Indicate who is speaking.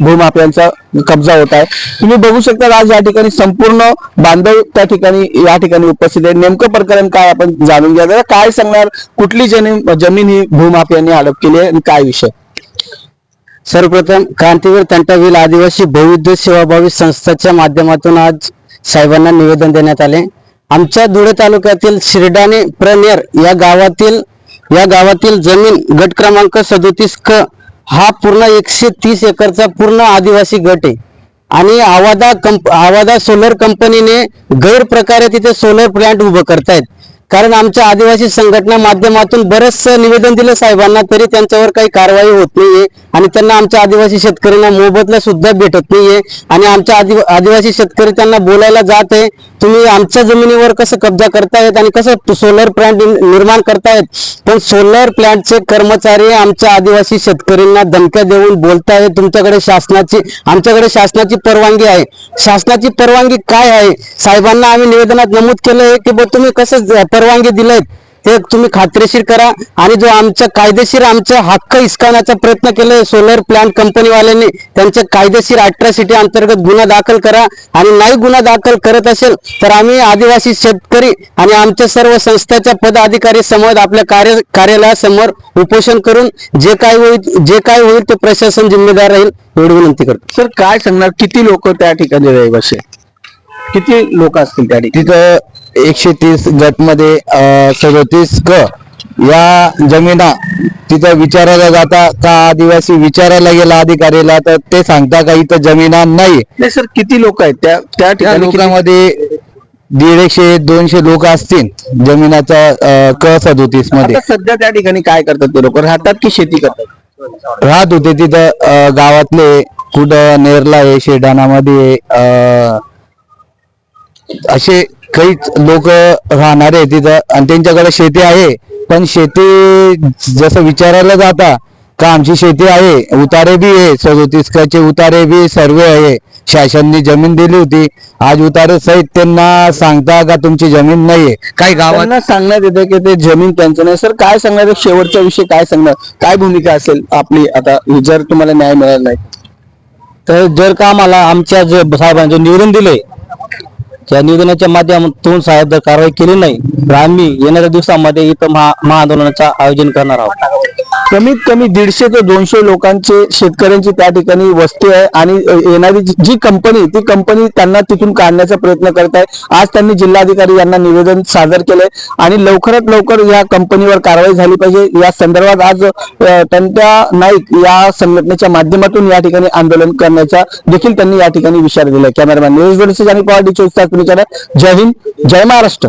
Speaker 1: भूमाफियांचा कब्जा होत आहे. तुम्ही बघू शकता आज या ठिकाणी संपूर्ण बांधव त्या ठिकाणी या ठिकाणी उपस्थित आहे. नेमकं प्रकरण काय आपण जाणून घ्या. जरा काय सांगणार कुठली जमीन जमीन ही भूमाफियांनी हडप केली आहे आणि काय विषय?
Speaker 2: सर्वप्रथम क्रांतीवीर तंटावील आदिवासी बहुविद्य सेवाभावी संस्थाच्या माध्यमातून आज साहेबांना निवेदन देण्यात आले. आमच्या धुळे तालुक्यातील शिर्डाने प्रनेर या गावातील या गावातील जमीन गट क्रमांक सदोतीस क हा पूर्ण एकशे तीस एकरचा पूर्ण आदिवासी गट आहे. आणि आवादा कंप आवादा सोलर कंपनीने गैरप्रकारे तिथे सोलर प्लांट उभं करतायत. कारण आमच्या आदिवासी संघटना माध्यमातून बरंच निवेदन दिलं साहेबांना तरी त्यांच्यावर काही कारवाई होत नाहीये आणि त्यांना आमच्या आदिवासी शेतकऱ्यांना मोबदला सुद्धा भेटत नाहीये. आणि आमच्या आदिव आदिवासी शेतकरी त्यांना बोलायला जात आहे तुम्ही आमच्या जमिनीवर कसं कब्जा करतायत आणि कसं सोलर प्लांट निर्माण करतायत? पण सोलर प्लांटचे कर्मचारी आमच्या आदिवासी शेतकऱ्यांना धमक्या देऊन बोलतायत. तुमच्याकडे शासनाची आमच्याकडे शासनाची परवानगी आहे. शासनाची परवानगी काय आहे? साहेबांना आम्ही निवेदनात नमूद केलं आहे की तुम्ही कसं परवानगी दिलेत हे तुम्ही खात्रीशीर करा आणि जो आमच्या कायदेशीर आमचे हक्क हिसकावण्याचा प्रयत्न केलाय सोलर प्लांट कंपनीवाल्यांनी त्यांच्या कायदेशीर अठरासिटी अंतर्गत गुन्हा दाखल करा. आणि नाही गुन्हा दाखल करत असेल तर आम्ही आदिवासी शेतकरी आणि आमच्या सर्व संस्थाच्या पदाधिकारी समोर आपल्या कार्य कार्यालयासमोर उपोषण करून जे काय होईल जे काय होईल ते प्रशासन जिम्मेदार राहील एवढी विनंती करतो.
Speaker 1: सर काय सांगणार? किती लोक त्या ठिकाणी रहिवासी? किती लोक असतील त्या ठिकाणी?
Speaker 2: तिथं एकशे तीस गटमध्ये सदोतीस क या जमिना तिथं विचारायला जाता. का आदिवासी विचारायला गेला अधिकारीला तर ते सांगता का इथं जमिना नाही?
Speaker 1: नाही सर किती लोक आहेत? त्या त्या ठिकाणी
Speaker 2: लोकांमध्ये दीडशे दोनशे लोक असतील जमिनाचा क
Speaker 1: सदोतीसमध्ये सध्या त्या ठिकाणी काय करतात ते लोक? राहतात की शेती करतात?
Speaker 2: राहत होते तिथं गावातले. कुठं नेरला आहे शेडाणामध्ये असे काही लोक राहणारे तिथं. आणि त्यांच्याकडे शेती आहे. पण शेती जसं विचारायला जाता का आमची शेती आहे उतारे बी आहे. सदोतीस चे उतारे बी सर्वे आहे. शासननी जमीन दिली होती. आज उतारे सहित त्यांना सांगता का तुमची जमीन नाहीये? काही गावात
Speaker 1: त्यांना सांगण्यात येते की ते जमीन त्यांचं नाही. सर काय सांगणार? शेवटच्या विषयी काय सांगणार? काय भूमिका असेल आपली? आता जर तुम्हाला न्याय मिळाला नाही.
Speaker 2: तर जर का आम्हाला आमच्या जे साहेबांचे निवेदन दिले या निवेदनाच्या माध्यमातून साहेब जर कारवाई केली नाही. तर आम्ही येणाऱ्या दिवसामध्ये इथं महा महाआंदोलनाचं आयोजन करणार आहोत.
Speaker 1: कमीत कमी दीडशे ते दोनशे लोकांचे शेतकऱ्यांची त्या ठिकाणी वस्ती आहे आणि येणारी जी- कंपनी ती कंपनी त्यांना तिथून काढण्याचा प्रयत्न करत आहे आज त्यांनी जिल्हाधिकारी यांना निवेदन सादर केलंय आणि लवकरात लवकर या कंपनीवर कारवाई झाली पाहिजे. या संदर्भात आज त्यांच्या नाईक या संघटनेच्या माध्यमातून या ठिकाणी आंदोलन करण्याचा देखील त्यांनी या ठिकाणी विचार दिलाय. कॅमेरामॅन निलेश आणि आणि डी चोवीस तास जय हिंद जय महाराष्ट्र.